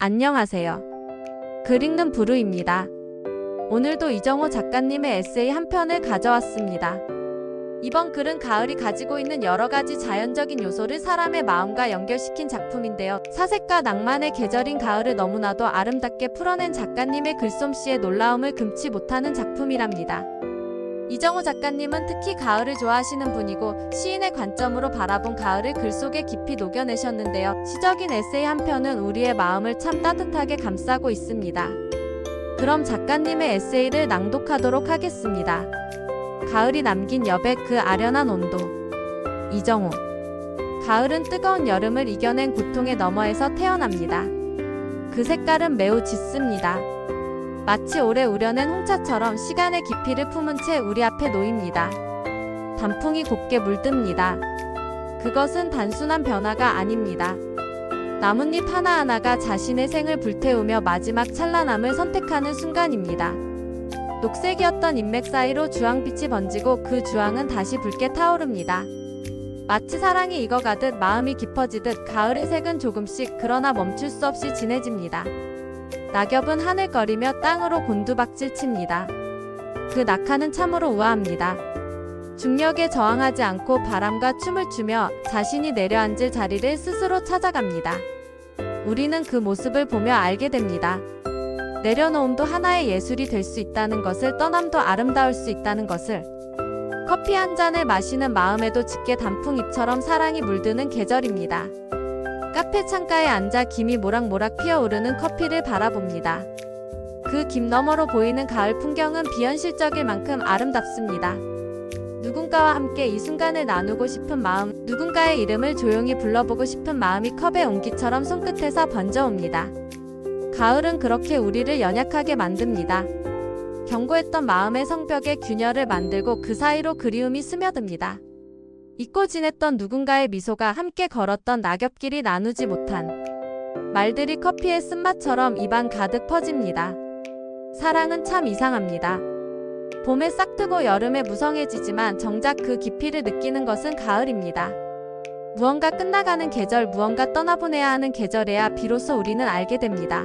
안녕하세요. 글 읽는 부르입니다. 오늘도 이정호 작가님의 에세이 한 편을 가져왔습니다. 이번 글은 가을이 가지고 있는 여러 가지 자연적인 요소를 사람의 마음과 연결시킨 작품인데요. 사색과 낭만의 계절인 가을을 너무나도 아름답게 풀어낸 작가님의 글솜씨에 놀라움을 금치 못하는 작품이랍니다. 이정호 작가님은 특히 가을을 좋아하시는 분이고 시인의 관점으로 바라본 가을을 글 속에 깊이 녹여내셨는데요. 시적인 에세이 한 편은 우리의 마음을 참 따뜻하게 감싸고 있습니다. 그럼 작가님의 에세이를 낭독하도록 하겠습니다. 가을이 남긴 여백 그 아련한 온도. 이정호. 가을은 뜨거운 여름을 이겨낸 고통의 너머에서 태어납니다. 그 색깔은 매우 짙습니다. 마치 오래 우려낸 홍차처럼 시간의 깊이를 품은 채 우리 앞에 놓입니다. 단풍이 곱게 물듭니다. 그것은 단순한 변화가 아닙니다. 나뭇잎 하나하나가 자신의 생을 불태우며 마지막 찬란함을 선택하는 순간입니다. 녹색이었던 인맥 사이로 주황빛이 번지고 그 주황은 다시 붉게 타오릅니다. 마치 사랑이 익어가듯 마음이 깊어지듯 가을의 색은 조금씩 그러나 멈출 수 없이 진해집니다. 낙엽은 하늘거리며 땅으로 곤두박질 칩니다. 그 낙하는 참으로 우아합니다. 중력에 저항하지 않고 바람과 춤을 추며 자신이 내려앉을 자리를 스스로 찾아갑니다. 우리는 그 모습을 보며 알게 됩니다. 내려놓음도 하나의 예술이 될 수 있다는 것을 떠남도 아름다울 수 있다는 것을 커피 한 잔을 마시는 마음에도 짙게 단풍잎처럼 사랑이 물드는 계절입니다. 카페 창가에 앉아 김이 모락모락 피어오르는 커피를 바라봅니다. 그 김 너머로 보이는 가을 풍경은 비현실적일 만큼 아름답습니다. 누군가와 함께 이 순간을 나누고 싶은 마음, 누군가의 이름을 조용히 불러보고 싶은 마음이 컵의 온기처럼 손끝에서 번져옵니다. 가을은 그렇게 우리를 연약하게 만듭니다. 견고했던 마음의 성벽에 균열을 만들고 그 사이로 그리움이 스며듭니다. 잊고 지냈던 누군가의 미소가 함께 걸었던 낙엽길이 나누지 못한 말들이 커피의 쓴맛처럼 입안 가득 퍼집니다. 사랑은 참 이상합니다. 봄에 싹 트고 여름에 무성해지지만 정작 그 깊이를 느끼는 것은 가을입니다. 무언가 끝나가는 계절, 무언가 떠나보내야 하는 계절에야 비로소 우리는 알게 됩니다.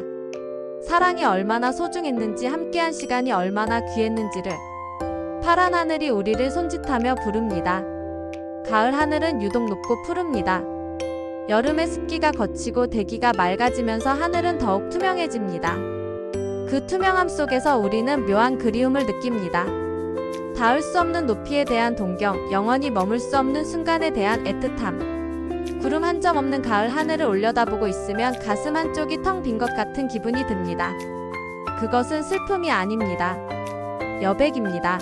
사랑이 얼마나 소중했는지 함께한 시간이 얼마나 귀했는지를 파란 하늘이 우리를 손짓하며 부릅니다. 가을 하늘은 유독 높고 푸릅니다. 여름의 습기가 거치고 대기가 맑아지면서 하늘은 더욱 투명해집니다. 그 투명함 속에서 우리는 묘한 그리움을 느낍니다. 닿을 수 없는 높이에 대한 동경, 영원히 머물 수 없는 순간에 대한 애틋함. 구름 한 점 없는 가을 하늘을 올려다보고 있으면 가슴 한쪽이 텅 빈 것 같은 기분이 듭니다. 그것은 슬픔이 아닙니다. 여백입니다.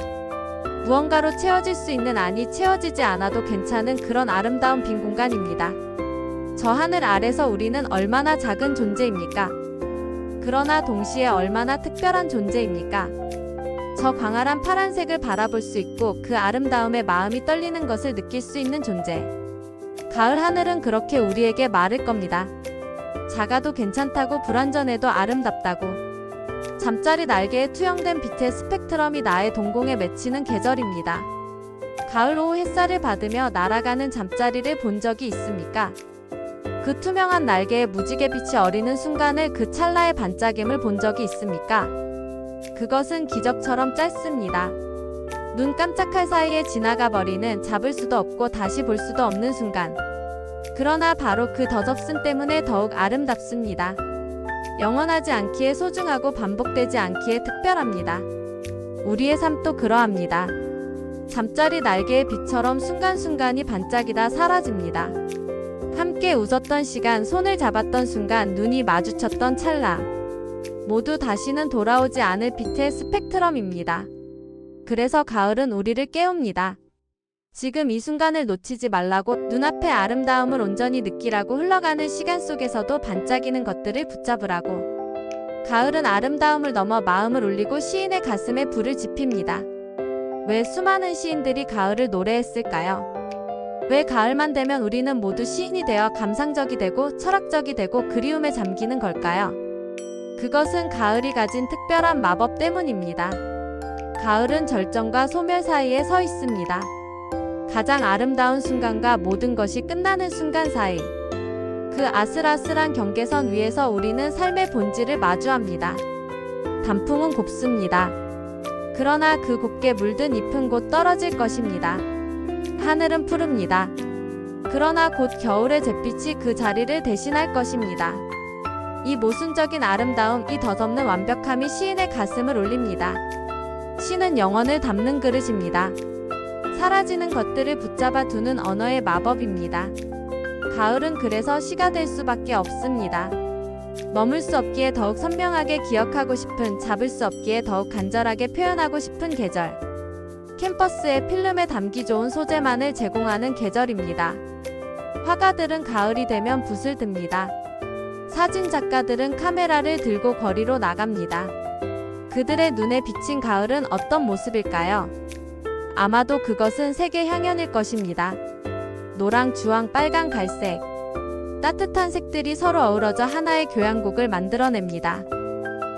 무언가로 채워질 수 있는 안이 채워지지 않아도 괜찮은 그런 아름다운 빈 공간입니다. 저 하늘 아래서 우리는 얼마나 작은 존재입니까? 그러나 동시에 얼마나 특별한 존재입니까? 저 광활한 파란색을 바라볼 수 있고 그 아름다움에 마음이 떨리는 것을 느낄 수 있는 존재. 가을 하늘은 그렇게 우리에게 말을 겁니다. 작아도 괜찮다고 불완전해도 아름답다고. 잠자리 날개에 투영된 빛의 스펙트럼이 나의 동공에 맺히는 계절입니다. 가을 오후 햇살을 받으며 날아가는 잠자리를 본 적이 있습니까? 그 투명한 날개에 무지개 빛이 어리는 순간을 그 찰나의 반짝임을 본 적이 있습니까? 그것은 기적처럼 짧습니다. 눈 깜짝할 사이에 지나가 버리는 잡을 수도 없고 다시 볼 수도 없는 순간. 그러나 바로 그 더접씀 때문에 더욱 아름답습니다. 영원하지 않기에 소중하고 반복되지 않기에 특별합니다. 우리의 삶도 그러합니다. 잠자리 날개의 빛처럼 순간순간이 반짝이다 사라집니다. 함께 웃었던 시간, 손을 잡았던 순간, 눈이 마주쳤던 찰나. 모두 다시는 돌아오지 않을 빛의 스펙트럼입니다. 그래서 가을은 우리를 깨웁니다. 지금 이 순간을 놓치지 말라고 눈앞의 아름다움을 온전히 느끼라고 흘러가는 시간 속에서도 반짝이는 것들을 붙잡으라고. 가을은 아름다움을 넘어 마음을 울리고 시인의 가슴에 불을 지핍니다. 왜 수많은 시인들이 가을을 노래했을까요? 왜 가을만 되면 우리는 모두 시인이 되어 감상적이 되고 철학적이 되고 그리움에 잠기는 걸까요? 그것은 가을이 가진 특별한 마법 때문입니다. 가을은 절정과 소멸 사이에 서 있습니다. 가장 아름다운 순간과 모든 것이 끝나는 순간 사이. 그 아슬아슬한 경계선 위에서 우리는 삶의 본질을 마주합니다. 단풍은 곱습니다. 그러나 그 곱게 물든 잎은 곧 떨어질 것입니다. 하늘은 푸릅니다. 그러나 곧 겨울의 잿빛이 그 자리를 대신할 것입니다. 이 모순적인 아름다움, 이 덧없는 완벽함이 시인의 가슴을 울립니다. 시는 영혼을 담는 그릇입니다. 사라지는 것들을 붙잡아 두는 언어의 마법입니다. 가을은 그래서 시가 될 수밖에 없습니다. 머물 수 없기에 더욱 선명하게 기억하고 싶은, 잡을 수 없기에 더욱 간절하게 표현하고 싶은 계절. 캠퍼스에 필름에 담기 좋은 소재만을 제공하는 계절입니다. 화가들은 가을이 되면 붓을 듭니다. 사진 작가들은 카메라를 들고 거리로 나갑니다. 그들의 눈에 비친 가을은 어떤 모습일까요? 아마도 그것은 세계 향연일 것입니다. 노랑, 주황, 빨강, 갈색. 따뜻한 색들이 서로 어우러져 하나의 교향곡을 만들어냅니다.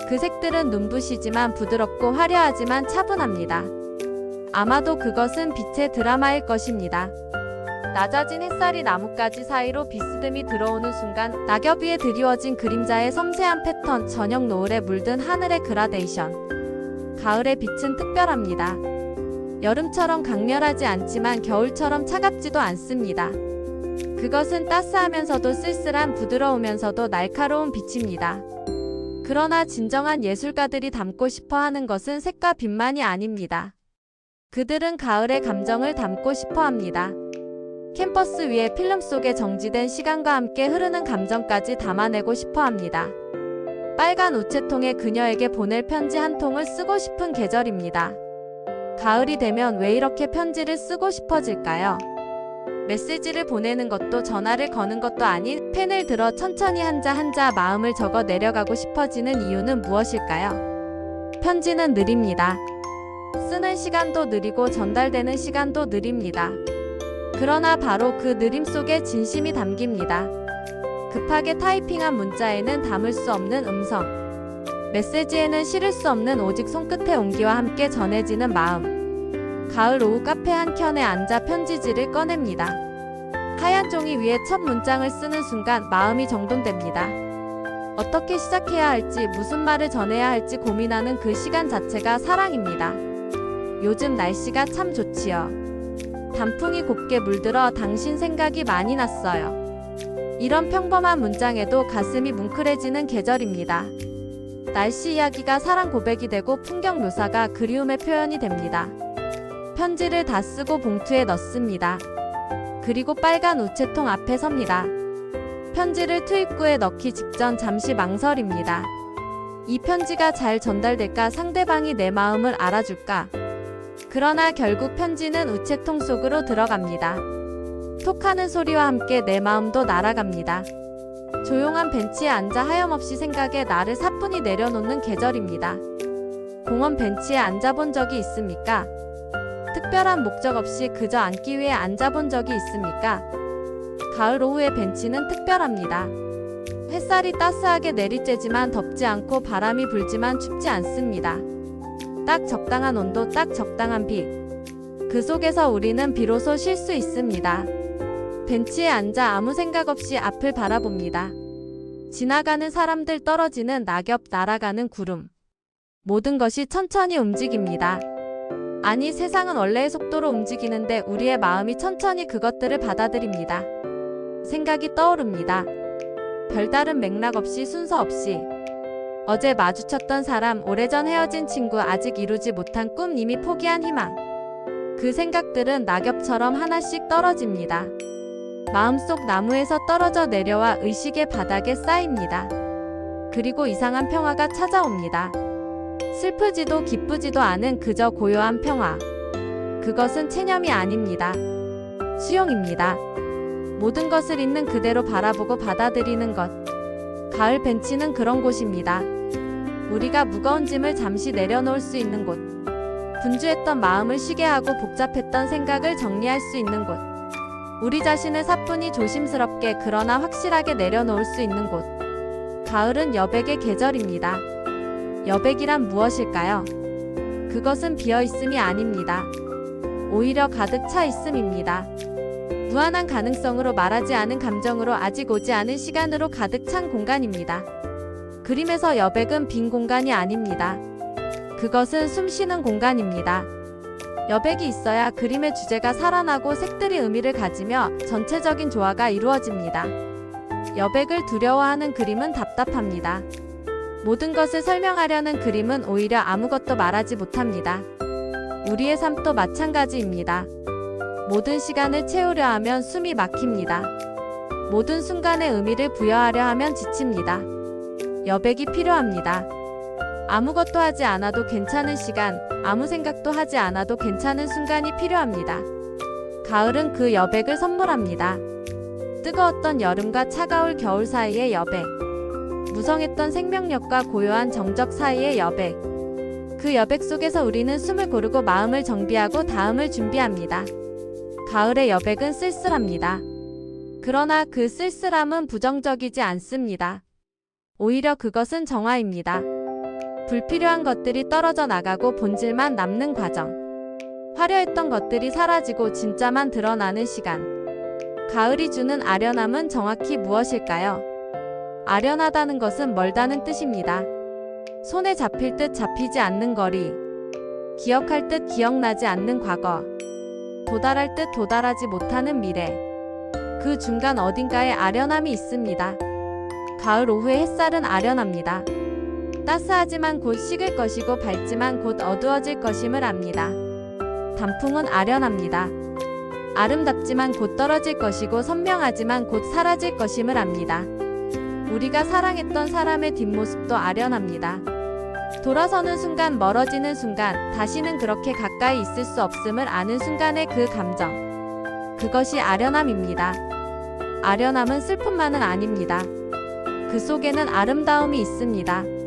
그 색들은 눈부시지만 부드럽고 화려하지만 차분합니다. 아마도 그것은 빛의 드라마일 것입니다. 낮아진 햇살이 나뭇가지 사이로 비스듬히 들어오는 순간 낙엽 위에 드리워진 그림자의 섬세한 패턴, 저녁 노을에 물든 하늘의 그라데이션. 가을의 빛은 특별합니다. 여름처럼 강렬하지 않지만 겨울처럼 차갑지도 않습니다. 그것은 따스하면서도 쓸쓸한 부드러우면서도 날카로운 빛입니다. 그러나 진정한 예술가들이 담고 싶어 하는 것은 색과 빛만이 아닙니다. 그들은 가을의 감정을 담고 싶어 합니다. 캠퍼스 위에 필름 속에 정지된 시간과 함께 흐르는 감정까지 담아내고 싶어 합니다. 빨간 우체통에 그녀에게 보낼 편지 한 통을 쓰고 싶은 계절입니다. 가을이 되면 왜 이렇게 편지를 쓰고 싶어질까요? 메시지를 보내는 것도 전화를 거는 것도 아닌 펜을 들어 천천히 한자 한자 마음을 적어 내려가고 싶어지는 이유는 무엇일까요? 편지는 느립니다. 쓰는 시간도 느리고 전달되는 시간도 느립니다. 그러나 바로 그 느림 속에 진심이 담깁니다. 급하게 타이핑한 문자에는 담을 수 없는 음성. 메시지에는 실을 수 없는 오직 손끝의 온기와 함께 전해지는 마음. 가을 오후 카페 한 켠에 앉아 편지지를 꺼냅니다. 하얀 종이 위에 첫 문장을 쓰는 순간 마음이 정돈됩니다. 어떻게 시작해야 할지 무슨 말을 전해야 할지 고민하는 그 시간 자체가 사랑입니다. 요즘 날씨가 참 좋지요. 단풍이 곱게 물들어 당신 생각이 많이 났어요. 이런 평범한 문장에도 가슴이 뭉클해지는 계절입니다. 날씨 이야기가 사랑 고백이 되고 풍경 묘사가 그리움의 표현이 됩니다. 편지를 다 쓰고 봉투에 넣습니다. 그리고 빨간 우체통 앞에 섭니다. 편지를 투입구에 넣기 직전 잠시 망설입니다. 이 편지가 잘 전달될까 상대방이 내 마음을 알아줄까? 그러나 결국 편지는 우체통 속으로 들어갑니다. 톡하는 소리와 함께 내 마음도 날아갑니다. 조용한 벤치에 앉아 하염없이 생각에 나를 사뿐히 내려놓는 계절입니다. 공원 벤치에 앉아본 적이 있습니까? 특별한 목적 없이 그저 앉기 위해 앉아본 적이 있습니까? 가을 오후의 벤치는 특별합니다. 햇살이 따스하게 내리쬐지만 덥지 않고 바람이 불지만 춥지 않습니다. 딱 적당한 온도, 딱 적당한 빛. 그 속에서 우리는 비로소 쉴 수 있습니다. 벤치에 앉아 아무 생각 없이 앞을 바라봅니다. 지나가는 사람들 떨어지는 낙엽 날아가는 구름. 모든 것이 천천히 움직입니다. 아니 세상은 원래의 속도로 움직이는데 우리의 마음이 천천히 그것들을 받아들입니다. 생각이 떠오릅니다. 별다른 맥락 없이 순서 없이 어제 마주쳤던 사람, 오래전 헤어진 친구, 아직 이루지 못한 꿈, 이미 포기한 희망. 그 생각들은 낙엽처럼 하나씩 떨어집니다. 마음속 나무에서 떨어져 내려와 의식의 바닥에 쌓입니다. 그리고 이상한 평화가 찾아옵니다. 슬프지도 기쁘지도 않은 그저 고요한 평화. 그것은 체념이 아닙니다. 수용입니다. 모든 것을 있는 그대로 바라보고 받아들이는 것. 가을 벤치는 그런 곳입니다. 우리가 무거운 짐을 잠시 내려놓을 수 있는 곳. 분주했던 마음을 쉬게 하고 복잡했던 생각을 정리할 수 있는 곳. 우리 자신을 사뿐히 조심스럽게 그러나 확실하게 내려놓을 수 있는 곳. 가을은 여백의 계절입니다. 여백이란 무엇일까요? 그것은 비어 있음이 아닙니다. 오히려 가득 차 있음입니다. 무한한 가능성으로 말하지 않은 감정으로 아직 오지 않은 시간으로 가득 찬 공간입니다. 그림에서 여백은 빈 공간이 아닙니다. 그것은 숨 쉬는 공간입니다. 여백이 있어야 그림의 주제가 살아나고 색들이 의미를 가지며 전체적인 조화가 이루어집니다. 여백을 두려워하는 그림은 답답합니다. 모든 것을 설명하려는 그림은 오히려 아무것도 말하지 못합니다. 우리의 삶도 마찬가지입니다. 모든 시간을 채우려 하면 숨이 막힙니다. 모든 순간에 의미를 부여하려 하면 지칩니다. 여백이 필요합니다. 아무것도 하지 않아도 괜찮은 시간, 아무 생각도 하지 않아도 괜찮은 순간이 필요합니다. 가을은 그 여백을 선물합니다. 뜨거웠던 여름과 차가울 겨울 사이의 여백. 무성했던 생명력과 고요한 정적 사이의 여백. 그 여백 속에서 우리는 숨을 고르고 마음을 정비하고 다음을 준비합니다. 가을의 여백은 쓸쓸합니다. 그러나 그 쓸쓸함은 부정적이지 않습니다. 오히려 그것은 정화입니다. 불필요한 것들이 떨어져 나가고 본질만 남는 과정. 화려했던 것들이 사라지고 진짜만 드러나는 시간. 가을이 주는 아련함은 정확히 무엇일까요? 아련하다는 것은 멀다는 뜻입니다. 손에 잡힐 듯 잡히지 않는 거리. 기억할 듯 기억나지 않는 과거. 도달할 듯 도달하지 못하는 미래. 그 중간 어딘가에 아련함이 있습니다. 가을 오후의 햇살은 아련합니다. 따스하지만 곧 식을 것이고 밝지만 곧 어두워질 것임을 압니다. 단풍은 아련합니다. 아름답지만 곧 떨어질 것이고 선명하지만 곧 사라질 것임을 압니다. 우리가 사랑했던 사람의 뒷모습도 아련합니다. 돌아서는 순간 멀어지는 순간 다시는 그렇게 가까이 있을 수 없음을 아는 순간의 그 감정. 그것이 아련함입니다. 아련함은 슬픔만은 아닙니다. 그 속에는 아름다움이 있습니다.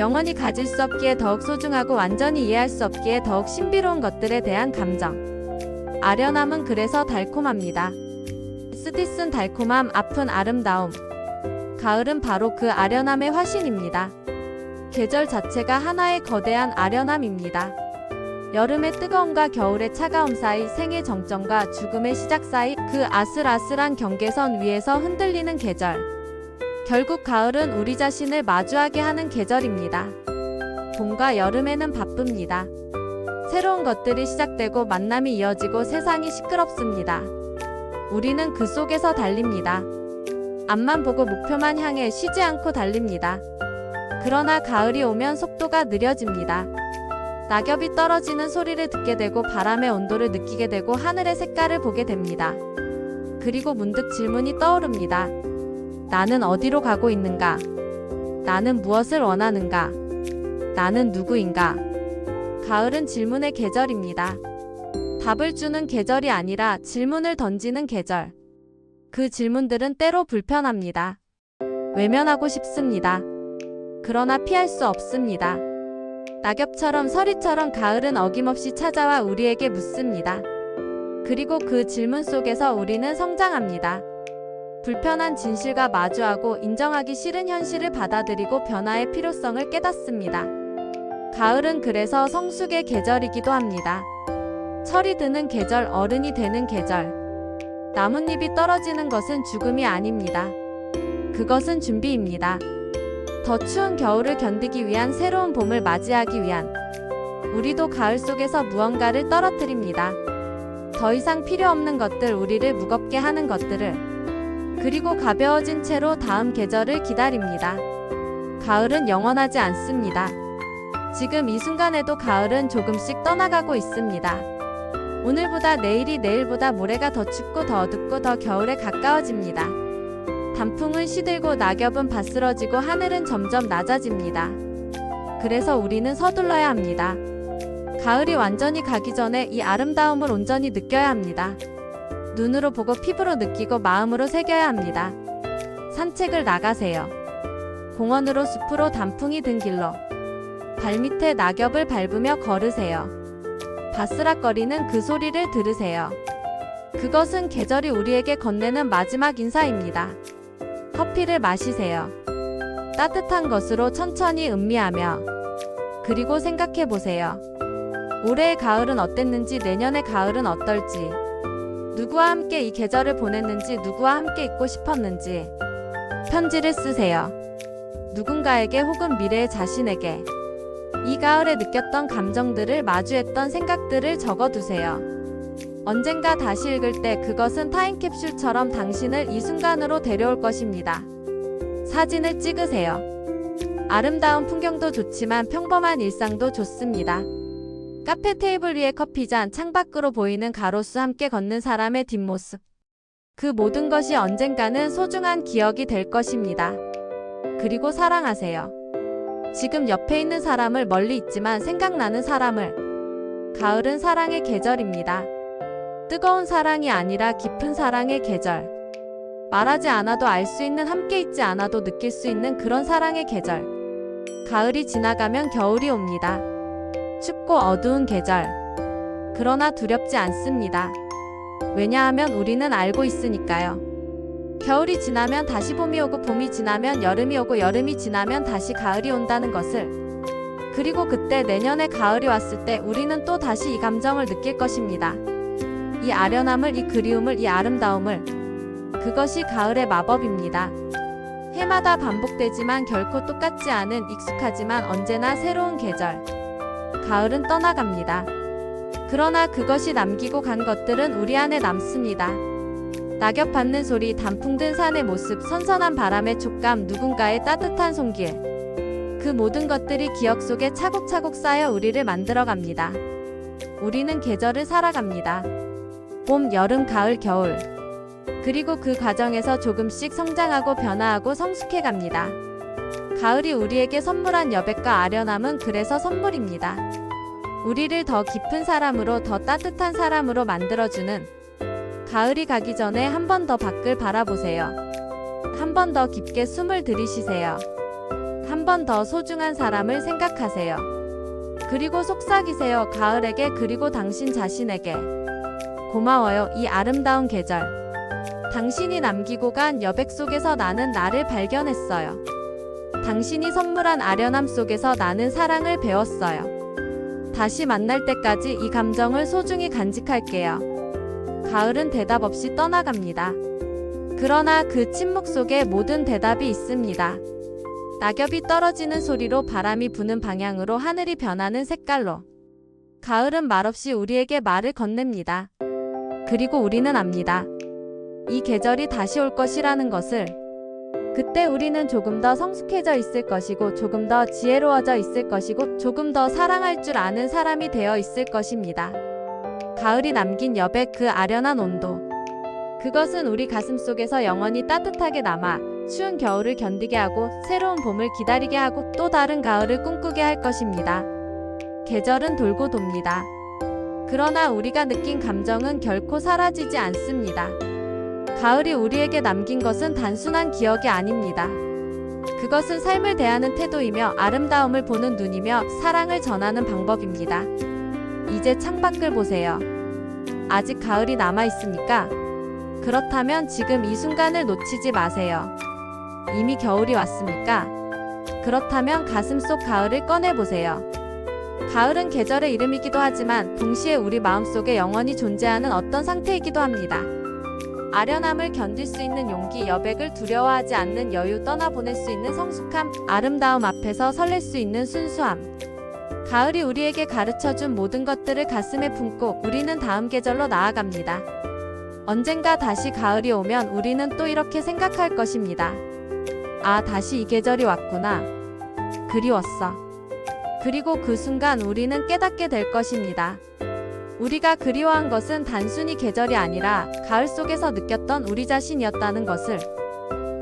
영원히 가질 수 없기에 더욱 소중하고 완전히 이해할 수 없기에 더욱 신비로운 것들에 대한 감정. 아련함은 그래서 달콤합니다. 스티슨 달콤함, 아픈 아름다움. 가을은 바로 그 아련함의 화신입니다. 계절 자체가 하나의 거대한 아련함입니다. 여름의 뜨거움과 겨울의 차가움 사이 생의 정점과 죽음의 시작 사이 그 아슬아슬한 경계선 위에서 흔들리는 계절. 결국 가을은 우리 자신을 마주하게 하는 계절입니다. 봄과 여름에는 바쁩니다. 새로운 것들이 시작되고 만남이 이어지고 세상이 시끄럽습니다. 우리는 그 속에서 달립니다. 앞만 보고 목표만 향해 쉬지 않고 달립니다. 그러나 가을이 오면 속도가 느려집니다. 낙엽이 떨어지는 소리를 듣게 되고 바람의 온도를 느끼게 되고 하늘의 색깔을 보게 됩니다. 그리고 문득 질문이 떠오릅니다. 나는 어디로 가고 있는가? 나는 무엇을 원하는가? 나는 누구인가? 가을은 질문의 계절입니다. 답을 주는 계절이 아니라 질문을 던지는 계절. 그 질문들은 때로 불편합니다. 외면하고 싶습니다. 그러나 피할 수 없습니다. 낙엽처럼 서리처럼 가을은 어김없이 찾아와 우리에게 묻습니다. 그리고 그 질문 속에서 우리는 성장합니다. 불편한 진실과 마주하고 인정하기 싫은 현실을 받아들이고 변화의 필요성을 깨닫습니다. 가을은 그래서 성숙의 계절이기도 합니다. 철이 드는 계절, 어른이 되는 계절. 나뭇잎이 떨어지는 것은 죽음이 아닙니다. 그것은 준비입니다. 더 추운 겨울을 견디기 위한 새로운 봄을 맞이하기 위한 우리도 가을 속에서 무언가를 떨어뜨립니다. 더 이상 필요 없는 것들, 우리를 무겁게 하는 것들을 그리고 가벼워진 채로 다음 계절을 기다립니다. 가을은 영원하지 않습니다. 지금 이 순간에도 가을은 조금씩 떠나가고 있습니다. 오늘보다 내일이 내일보다 모레가 더 춥고 더 어둡고 더 겨울에 가까워집니다. 단풍은 시들고 낙엽은 바스러지고 하늘은 점점 낮아집니다. 그래서 우리는 서둘러야 합니다. 가을이 완전히 가기 전에 이 아름다움을 온전히 느껴야 합니다. 눈으로 보고 피부로 느끼고 마음으로 새겨야 합니다. 산책을 나가세요. 공원으로 숲으로 단풍이 든 길로 발밑에 낙엽을 밟으며 걸으세요. 바스락거리는 그 소리를 들으세요. 그것은 계절이 우리에게 건네는 마지막 인사입니다. 커피를 마시세요. 따뜻한 것으로 천천히 음미하며 그리고 생각해 보세요. 올해의 가을은 어땠는지 내년의 가을은 어떨지 누구와 함께 이 계절을 보냈는지, 누구와 함께 있고 싶었는지 편지를 쓰세요. 누군가에게 혹은 미래의 자신에게 이 가을에 느꼈던 감정들을 마주했던 생각들을 적어두세요. 언젠가 다시 읽을 때 그것은 타임캡슐처럼 당신을 이 순간으로 데려올 것입니다. 사진을 찍으세요. 아름다운 풍경도 좋지만 평범한 일상도 좋습니다. 카페 테이블 위에 커피잔, 창밖으로 보이는 가로수 함께 걷는 사람의 뒷모습. 그 모든 것이 언젠가는 소중한 기억이 될 것입니다. 그리고 사랑하세요. 지금 옆에 있는 사람을 멀리 있지만 생각나는 사람을. 가을은 사랑의 계절입니다. 뜨거운 사랑이 아니라 깊은 사랑의 계절. 말하지 않아도 알 수 있는 함께 있지 않아도 느낄 수 있는 그런 사랑의 계절. 가을이 지나가면 겨울이 옵니다. 춥고 어두운 계절. 그러나 두렵지 않습니다. 왜냐하면 우리는 알고 있으니까요. 겨울이 지나면 다시 봄이 오고 봄이 지나면 여름이 오고 여름이 지나면 다시 가을이 온다는 것을. 그리고 그때 내년에 가을이 왔을 때 우리는 또 다시 이 감정을 느낄 것입니다. 이 아련함을, 이 그리움을, 이 아름다움을. 그것이 가을의 마법입니다. 해마다 반복되지만 결코 똑같지 않은 익숙하지만 언제나 새로운 계절. 가을은 떠나갑니다. 그러나 그것이 남기고 간 것들은 우리 안에 남습니다. 낙엽 받는 소리, 단풍 든 산의 모습, 선선한 바람의 촉감, 누군가의 따뜻한 손길. 그 모든 것들이 기억 속에 차곡차곡 쌓여 우리를 만들어 갑니다. 우리는 계절을 살아갑니다. 봄, 여름, 가을, 겨울. 그리고 그 과정에서 조금씩 성장하고 변화하고 성숙해 갑니다. 가을이 우리에게 선물한 여백과 아련함은 그래서 선물입니다. 우리를 더 깊은 사람으로 더 따뜻한 사람으로 만들어주는 가을이 가기 전에 한 번 더 밖을 바라보세요. 한 번 더 깊게 숨을 들이쉬세요. 한 번 더 소중한 사람을 생각하세요. 그리고 속삭이세요. 가을에게 그리고 당신 자신에게. 고마워요. 이 아름다운 계절. 당신이 남기고 간 여백 속에서 나는 나를 발견했어요. 당신이 선물한 아련함 속에서 나는 사랑을 배웠어요. 다시 만날 때까지 이 감정을 소중히 간직할게요. 가을은 대답 없이 떠나갑니다. 그러나 그 침묵 속에 모든 대답이 있습니다. 낙엽이 떨어지는 소리로 바람이 부는 방향으로 하늘이 변하는 색깔로. 가을은 말없이 우리에게 말을 건넵니다. 그리고 우리는 압니다. 이 계절이 다시 올 것이라는 것을. 그때 우리는 조금 더 성숙해져 있을 것이고, 조금 더 지혜로워져 있을 것이고, 조금 더 사랑할 줄 아는 사람이 되어 있을 것입니다. 가을이 남긴 여백 그 아련한 온도. 그것은 우리 가슴 속에서 영원히 따뜻하게 남아 추운 겨울을 견디게 하고 새로운 봄을 기다리게 하고 또 다른 가을을 꿈꾸게 할 것입니다. 계절은 돌고 돕니다. 그러나 우리가 느낀 감정은 결코 사라지지 않습니다. 가을이 우리에게 남긴 것은 단순한 기억이 아닙니다. 그것은 삶을 대하는 태도이며 아름다움을 보는 눈이며 사랑을 전하는 방법입니다. 이제 창밖을 보세요. 아직 가을이 남아 있습니까? 그렇다면 지금 이 순간을 놓치지 마세요. 이미 겨울이 왔습니까? 그렇다면 가슴 속 가을을 꺼내보세요. 가을은 계절의 이름이기도 하지만 동시에 우리 마음속에 영원히 존재하는 어떤 상태이기도 합니다. 아련함을 견딜 수 있는 용기, 여백을 두려워하지 않는 여유, 떠나보낼 수 있는 성숙함, 아름다움 앞에서 설렐 수 있는 순수함. 가을이 우리에게 가르쳐 준 모든 것들을 가슴에 품고 우리는 다음 계절로 나아갑니다. 언젠가 다시 가을이 오면 우리는 또 이렇게 생각할 것입니다. 아, 다시 이 계절이 왔구나. 그리웠어. 그리고 그 순간 우리는 깨닫게 될 것입니다. 우리가 그리워한 것은 단순히 계절이 아니라 가을 속에서 느꼈던 우리 자신이었다는 것을.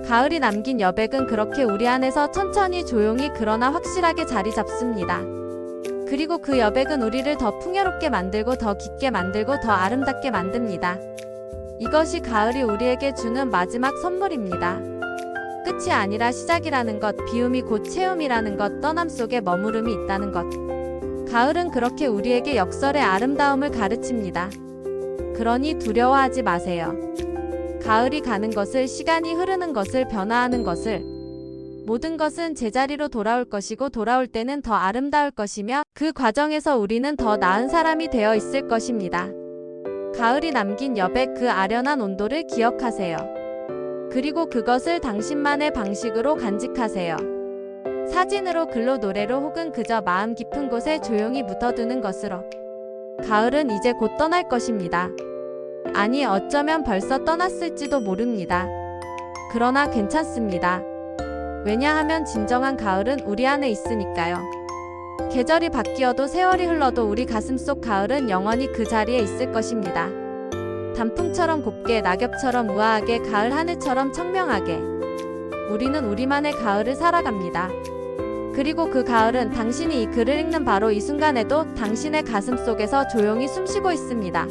가을이 남긴 여백은 그렇게 우리 안에서 천천히 조용히 그러나 확실하게 자리 잡습니다. 그리고 그 여백은 우리를 더 풍요롭게 만들고 더 깊게 만들고 더 아름답게 만듭니다. 이것이 가을이 우리에게 주는 마지막 선물입니다. 끝이 아니라 시작이라는 것, 비움이 곧 채움이라는 것, 떠남 속에 머무름이 있다는 것. 가을은 그렇게 우리에게 역설의 아름다움을 가르칩니다. 그러니 두려워하지 마세요. 가을이 가는 것을, 시간이 흐르는 것을, 변화하는 것을, 모든 것은 제자리로 돌아올 것이고 돌아올 때는 더 아름다울 것이며 그 과정에서 우리는 더 나은 사람이 되어 있을 것입니다. 가을이 남긴 여백 그 아련한 온도를 기억하세요. 그리고 그것을 당신만의 방식으로 간직하세요. 사진으로 글로 노래로 혹은 그저 마음 깊은 곳에 조용히 묻어두는 것으로. 가을은 이제 곧 떠날 것입니다. 아니, 어쩌면 벌써 떠났을지도 모릅니다. 그러나 괜찮습니다. 왜냐하면 진정한 가을은 우리 안에 있으니까요. 계절이 바뀌어도 세월이 흘러도 우리 가슴 속 가을은 영원히 그 자리에 있을 것입니다. 단풍처럼 곱게 낙엽처럼 우아하게 가을 하늘처럼 청명하게 우리는 우리만의 가을을 살아갑니다. 그리고 그 가을은 당신이 이 글을 읽는 바로 이 순간에도 당신의 가슴 속에서 조용히 숨쉬고 있습니다.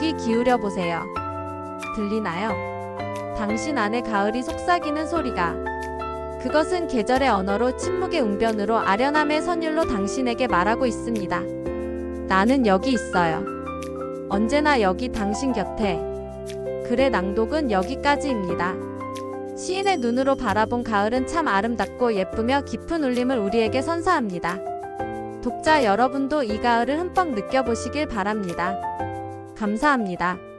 귀 기울여 보세요. 들리나요? 당신 안에 가을이 속삭이는 소리가 그것은 계절의 언어로 침묵의 웅변으로 아련함의 선율로 당신에게 말하고 있습니다. 나는 여기 있어요. 언제나 여기 당신 곁에. 글의 낭독은 여기까지입니다. 시인의 눈으로 바라본 가을은 참 아름답고 예쁘며 깊은 울림을 우리에게 선사합니다. 독자 여러분도 이 가을을 흠뻑 느껴보시길 바랍니다. 감사합니다.